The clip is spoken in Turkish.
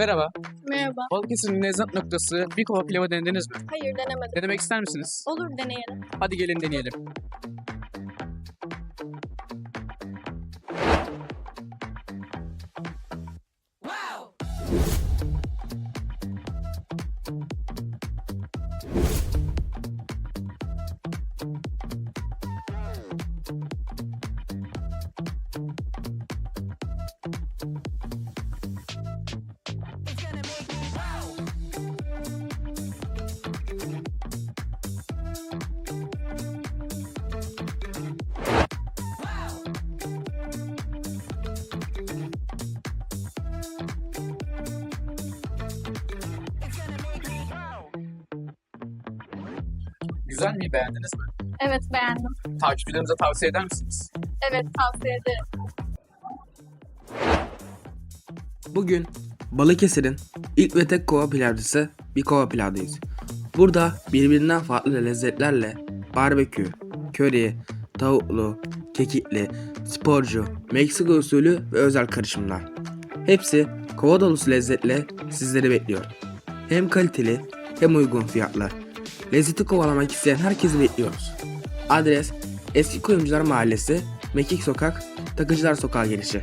Merhaba. Merhaba. Balıkesir'in lezzet noktası bir kova pilavı denediniz mi? Hayır denemedim. Denemek ister misiniz? Olur deneyelim. Hadi gelin deneyelim. Güzel mi? Beğendiniz mi? Evet beğendim. Takipçilerimize tavsiye eder misiniz? Evet tavsiye ederim. Bugün Balıkesir'in ilk ve tek kova pilavcısı bir kova pilavdayız. Burada birbirinden farklı lezzetlerle barbekü, köri, tavuklu, kekikli, sporcu, Meksika usulü ve özel karışımlar. Hepsi kova dolusu lezzetle sizleri bekliyor. Hem kaliteli hem uygun fiyatlı. Lezzeti kovalamak isteyen herkesi bekliyoruz. Adres Eski Kuyumcular Mahallesi, Mekik Sokak, Takıcılar Sokağı girişi.